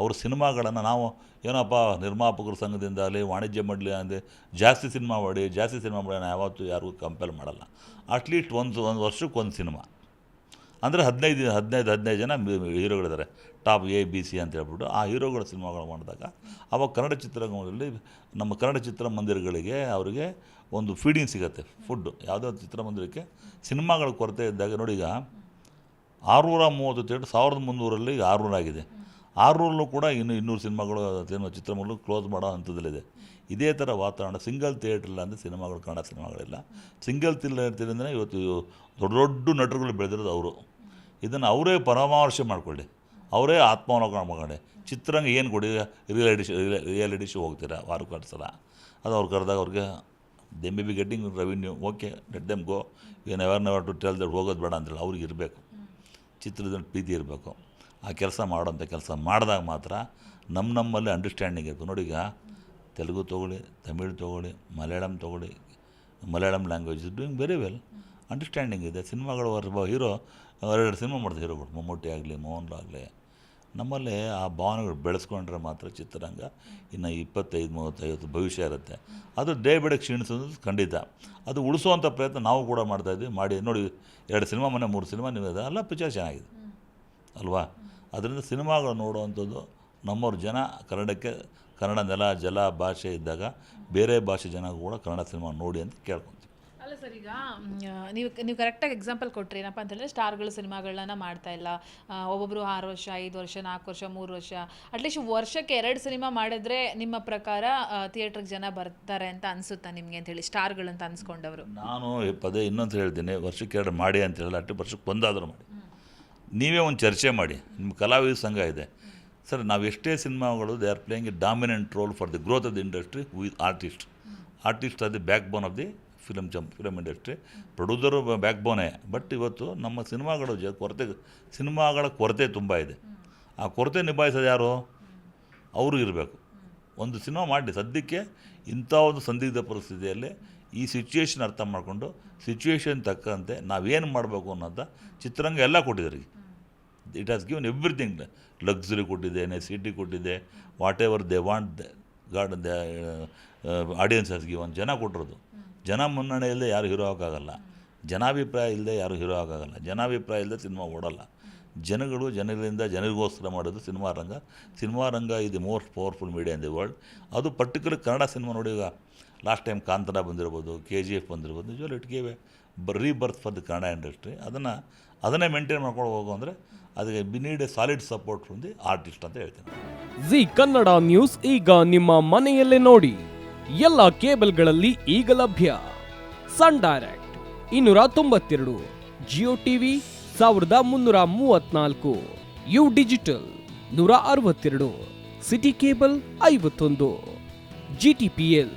ಅವ್ರ ಸಿನಿಮಾಗಳನ್ನು ನಾವು ಏನಪ್ಪ ನಿರ್ಮಾಪಕರ ಸಂಘದಿಂದ ಆಗಲಿ, ವಾಣಿಜ್ಯ ಮಂಡಳಿ ಅಂದರೆ ಜಾಸ್ತಿ ಸಿನಿಮಾ ಮಾಡಿ, ಜಾಸ್ತಿ ಸಿನಿಮಾ ಮಾಡಿ ನಾನು ಯಾವತ್ತೂ ಯಾರಿಗೂ ಕಂಪೇರ್ ಮಾಡಲ್ಲ. ಅಟ್ಲೀಸ್ಟ್ ಒಂದು ಒಂದು ವರ್ಷಕ್ಕೆ ಒಂದು ಸಿನಿಮಾ. ಅಂದರೆ ಹದಿನೈದು ಹದಿನೈದು ಹದಿನೈದು ಜನ ಹೀರೋಗಳಿದ್ದಾರೆ. ಟಾಪ್ ಎ ಬಿ ಸಿ ಅಂತ ಹೇಳ್ಬಿಟ್ಟು ಆ ಹೀರೋಗಳ ಸಿನಿಮಾಗಳು ಮಾಡಿದಾಗ ಅವಾಗ ಕನ್ನಡ ಚಿತ್ರರಂಗದಲ್ಲಿ ನಮ್ಮ ಕನ್ನಡ ಚಿತ್ರಮಂದಿರಗಳಿಗೆ ಅವರಿಗೆ ಒಂದು ಫೀಡಿಂಗ್ ಸಿಗುತ್ತೆ ಫುಡ್ಡು ಯಾವುದೋ ಚಿತ್ರಮಂದಿರಕ್ಕೆ ಸಿನಿಮಾಗಳ ಕೊರತೆ ಇದ್ದಾಗ ನೋಡಿ ಈಗ ಆರುನೂರ ಮೂವತ್ತು ಥಿಯೇಟ್ರ್ ಸಾವಿರದ ಮುನ್ನೂರಲ್ಲಿ ಈಗ ಆರುನೂರ ಆಗಿದೆ ಆರುನೂರಲ್ಲೂ ಕೂಡ ಇನ್ನು ಇನ್ನೂರು ಸಿನಿಮಾಗಳು ಸಿನಿಮಾ ಚಿತ್ರಮಗಳು ಕ್ಲೋಸ್ ಮಾಡೋ ಹಂತದಲ್ಲಿದೆ. ಇದೇ ಥರ ವಾತಾವರಣ, ಸಿಂಗಲ್ ಥಿಯೇಟ್ರಲ್ಲ ಅಂದರೆ ಸಿನಿಮಾಗಳು ಕನ್ನಡ ಸಿನಿಮಾಗಳಿಲ್ಲ. ಸಿಂಗಲ್ ಥಿಯೇಟ್ರಿಂದನೇ ಇವತ್ತು ದೊಡ್ಡ ದೊಡ್ಡ ನಟರುಗಳು ಬೆಳೆದಿರೋದು ಅವರು. ಇದನ್ನು ಅವರೇ ಪರಾಮರ್ಶೆ ಮಾಡಿಕೊಳ್ಳಿ. ಅವರೇ ಆತ್ಮಾವಲೋಕನ ಮಾಡಿ ಚಿತ್ರಂಗ ಏನು ಕೊಡಿ ರಿಯಾಲಿಟಿ ಶೋ ರಿಯಾಲಿಟಿ ಶೋ ಹೋಗ್ತೀರಾ ವಾರಕ್ಕೆ ಸಲ ಅದು ಅವ್ರು ಕರೆದಾಗ ಅವ್ರಿಗೆ they be getting revenue okay let them go ಏನು ever never to tell that ಹೋಗೋದು ಬೇಡ ಅಂತೇಳಿ ಅವ್ರಿಗೆ ಇರಬೇಕು. ಚಿತ್ರದಲ್ಲಿ ಪ್ರೀತಿ ಇರಬೇಕು. ಆ ಕೆಲಸ ಮಾಡೋಂಥ ಕೆಲಸ ಮಾಡಿದಾಗ ಮಾತ್ರ ನಮ್ಮ ನಮ್ಮಲ್ಲಿ ಅಂಡರ್ಸ್ಟ್ಯಾಂಡಿಂಗ್ ಇರ್ಬೋದು ನೋಡಿ ಈಗ ತೆಲುಗು ತೊಗೊಳ್ಳಿ, ತಮಿಳು ತೊಗೊಳ್ಳಿ, ಮಲಯಾಳಂ ತೊಗೊಳ್ಳಿ, Malayalam language is doing very well understanding ಇದೆ. ಸಿನಿಮಾಗಳು ಒಬ್ಬ ಹೀರೋ ಎರಡು ಸಿನಿಮಾ ಮಾಡ್ತಾರೆ ಹೀರೋಗಳು ಮಮ್ಮೂಟಿ ಆಗಲಿ ಮೋಹನ್ ಆಗಲಿ. ನಮ್ಮಲ್ಲಿ ಆ ಭಾವನೆಗಳು ಬೆಳೆಸ್ಕೊಂಡ್ರೆ ಮಾತ್ರ ಚಿತ್ರರಂಗ ಇನ್ನು ಇಪ್ಪತ್ತೈದು, ಮೂವತ್ತೈವತ್ತು ಭವಿಷ್ಯ ಇರುತ್ತೆ. ಅದು ಡೇ ಬಿಡ ಕ್ಷೀಣಿಸೋದು ಖಂಡಿತ. ಅದು ಉಳಿಸುವಂಥ ಪ್ರಯತ್ನ ನಾವು ಕೂಡ ಮಾಡ್ತಾಯಿದ್ವಿ ಮಾಡಿ, ನೋಡಿ, ಎರಡು ಸಿನಿಮಾ ಮನೆ ಮೂರು ಸಿನಿಮಾ ನೀವು ಅಲ್ಲ ಪಿಕ್ಚರ್ ಚೆನ್ನಾಗಿದೆ. ಅಲ್ವಾ? ಅದರಿಂದ ಸಿನಿಮಾಗಳು ನೋಡುವಂಥದ್ದು ನಮ್ಮವ್ರ ಜನ ಕನ್ನಡಕ್ಕೆ ಕನ್ನಡ ನೆಲ ಜಲ ಭಾಷೆ ಇದ್ದಾಗ ಬೇರೆ ಭಾಷೆ ಜನ ಕೂಡ ಕನ್ನಡ ಸಿನಿಮಾ ನೋಡಿ ಅಂತ ಕೇಳ್ಕೊತೀವಿ. ಅಲ್ಲ ಸರ್ ಈಗ ನೀವು ನೀವು ಕರೆಕ್ಟಾಗಿ ಎಕ್ಸಾಂಪಲ್ ಕೊಟ್ಟರೆ ಏನಪ್ಪ ಅಂತ ಹೇಳಿದ್ರೆ ಸ್ಟಾರ್ಗಳು ಸಿನಿಮಾಗಳನ್ನ ಮಾಡ್ತಾ ಇಲ್ಲ. ಆ, ಒಬ್ಬೊಬ್ರು ಆರು ವರ್ಷ ಐದು ವರ್ಷ ನಾಲ್ಕು ವರ್ಷ ಮೂರು ವರ್ಷ ಅಟ್ಲೀಸ್ಟ್ ವರ್ಷಕ್ಕೆ ಎರಡು ಸಿನಿಮಾ ಮಾಡಿದ್ರೆ ನಿಮ್ಮ ಪ್ರಕಾರ ಥಿಯೇಟ್ರಿಗೆ ಜನ ಬರ್ತಾರೆ ಅಂತ ಅನ್ಸುತ್ತಾ ನಿಮಗೆ ಅಂತ ಹೇಳಿ ಸ್ಟಾರ್ಗಳು ಅಂತ ಅನ್ಸ್ಕೊಂಡವರು? ನಾನು ಪದೇ ಇನ್ನೊಂದು ಹೇಳ್ತೀನಿ ವರ್ಷಕ್ಕೆ ಎರಡು ಮಾಡಿ ಅಂತ ಹೇಳಿ ಅಟ್ಟು ವರ್ಷಕ್ಕೆ ಒಂದಾದರೂ ಮಾಡಿ. ನೀವೇ ಒಂದು ಚರ್ಚೆ ಮಾಡಿ. ನಿಮ್ಮ ಕಲಾವಿದ ಸಂಘ ಇದೆ. ಸರ್, ನಾವು ಎಷ್ಟೇ ಸಿನಿಮಾಗಳು they are playing a dominant role for the growth of the industry with artist artist are the backbone of the film ಜಂ film industry producer back ಬೋನೇ ಬಟ್ ಇವತ್ತು ನಮ್ಮ ಸಿನಿಮಾಗಳು ಜ, ಕೊರತೆ, ಸಿನಿಮಾಗಳ ಕೊರತೆ ತುಂಬ ಇದೆ. ಆ ಕೊರತೆ ನಿಭಾಯಿಸೋದು ಯಾರು? ಅವರು ಇರಬೇಕು. ಒಂದು ಸಿನಿಮಾ ಮಾಡಿ ಸದ್ಯಕ್ಕೆ ಇಂಥ ಒಂದು ಸಂದಿಗ್ಧ ಪರಿಸ್ಥಿತಿಯಲ್ಲಿ ಈ ಸಿಚುವೇಶನ್ ಅರ್ಥ ಮಾಡಿಕೊಂಡು ಸಿಚುವೇಶನ್ ತಕ್ಕಂತೆ ನಾವೇನು ಮಾಡಬೇಕು ಅನ್ನೋದ ಚಿತ್ರರಂಗ ಎಲ್ಲ ಕೊಟ್ಟಿದ್ದಾರೆ it has given everything luxury ಕೊಟ್ಟಿದೆ ನೆಸಿಟಿ ಕೊಟ್ಟಿದೆ whatever they want God the audience has given ಜನ ಕೊಟ್ಟಿರೋದು. ಜನ ಮುನ್ನಡೆ ಇಲ್ಲದೆ ಯಾರು ಹೀರೋ ಆಗೋಕ್ಕಾಗಲ್ಲ. ಜನಾಭಿಪ್ರಾಯ ಇಲ್ಲದೆ ಯಾರು ಹೀರೋ ಆಗೋಕ್ಕಾಗಲ್ಲ. ಜನಾಭಿಪ್ರಾಯ ಇಲ್ಲದೆ ಸಿನಿಮಾ ಓಡಲ್ಲ. ಜನಗಳು ಜನರಿಂದ ಜನರಿಗೋಸ್ಕರ ಮಾಡೋದು ಸಿನಿಮಾ ರಂಗ. ಸಿನಿಮಾ ರಂಗ ಇದು most powerful media in the world ಅದು ಪರ್ಟಿಕ್ಯುಲರ್ ಕನ್ನಡ ಸಿನಿಮಾ ನೋಡಿ ಈಗ ಲಾಸ್ಟ್ ಟೈಮ್ ಕಾಂತನ ಬಂದಿರ್ಬೋದು, ಕೆ ಜಿ ಎಫ್ ಬಂದಿರ್ಬೋದು ನಿಜವಲ್ಲ it gave rebirth for the Kannada industry. ಅದನ್ನು, ಅದನ್ನೇ ಮೇಂಟೈನ್ ಮಾಡ್ಕೊಂಡು ಹೋಗು ಅಂದರೆ ಅದಕ್ಕೆ we need a solid support from the artist ಅಂತ ಹೇಳ್ತೀನಿ. ಜಿ ಕನ್ನಡ ನ್ಯೂಸ್ ಈಗ ನಿಮ್ಮ ಮನೆಯಲ್ಲೇ ನೋಡಿ. ಎಲ್ಲ ಕೇಬಲ್ಗಳಲ್ಲಿ ಈಗ ಲಭ್ಯ. ಸನ್ ಡೈರೆಕ್ಟ್ ಇನ್ನೂರ ತೊಂಬತ್ತೆರಡು, ಜಿಯೋ ಟಿವಿ ಸಾವಿರದ ಮುನ್ನೂರ ಮೂವತ್ನಾಲ್ಕು, ಯು ಡಿಜಿಟಲ್ ನೂರ ಅರವತ್ತೆರಡು, ಸಿಟಿ ಕೇಬಲ್ ಐವತ್ತೊಂದು ಜಿಟಿಪಿಎಲ್